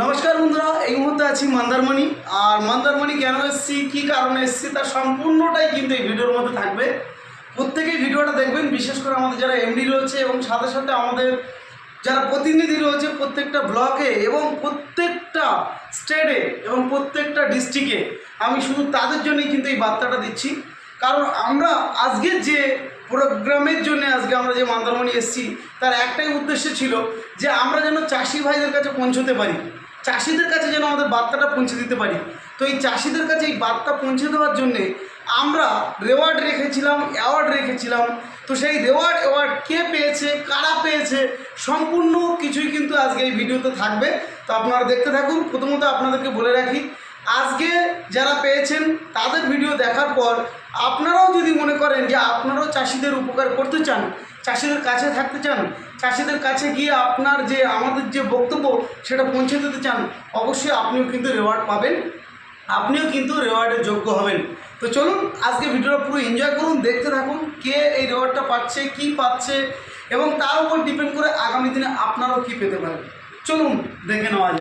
নমস্কার বন্ধুরা, এই মুহূর্তে আছি মন্দারমণি। আর মন্দারমণি কেন এসেছি, কী কারণে এসেছি তার সম্পূর্ণটাই কিন্তু এই ভিডিওর মধ্যে থাকবে। প্রত্যেকেই ভিডিওটা দেখবেন, বিশেষ করে আমাদের যারা এমডি রয়েছে এবং সাথে সাথে আমাদের যারা প্রতিনিধি রয়েছে প্রত্যেকটা ব্লকে এবং প্রত্যেকটা স্টেটে এবং প্রত্যেকটা ডিস্ট্রিক্টে, আমি শুধু তাদের জন্যই কিন্তু এই বার্তাটা দিচ্ছি। কারণ আমরা আজকের যে প্রোগ্রামের জন্য আজকে আমরা যে মন্দারমণি এসেছি, তার একটাই উদ্দেশ্য ছিল যে আমরা যেন চাষি ভাইদের কাছে পৌঁছতে পারি। চাষিদের কাছে যেন আমাদের বার্তাটা পৌঁছে দিতে পারি। তো এই চাষিদের কাছে এই বার্তা পৌঁছে দেওয়ার জন্যে আমরা রেওয়ার্ড রেখেছিলাম অ্যাওয়ার্ড রেখেছিলাম। তো সেই রেওয়ার্ড অ্যাওয়ার্ড কে পেয়েছে, কারা পেয়েছে, সম্পূর্ণ কিছুই কিন্তু আজকে এই ভিডিওতে থাকবে। তো আপনারা দেখতে থাকুন। প্রথমত আপনাদেরকে বলে রাখি, আজকে যারা পেয়েছেন তাদের ভিডিও দেখার পর আপনারাও যদি মনে করেন যে আপনারাও চাষিদের উপকার করতে চান, চাষিদের কাছে থাকতে চান, চাষিদের কাছে গিয়ে আপনার যে, আমাদের যে বক্তব্য সেটা পৌঁছে দিতে চান, অবশ্যই আপনিও কিন্তু রেওয়ার্ড পাবেন, আপনিও কিন্তু রেওয়ার্ডের যোগ্য হবেন। তো চলুন, আজকে ভিডিওটা পুরো এনজয় করুন, দেখতে থাকুন কে এই রেওয়ার্ডটা পাচ্ছে, কি পাচ্ছে, এবং তার উপর ডিপেন্ড করে আগামী দিনে আপনারাও কি পেতে পারেন। চলুন, দেখে নেওয়া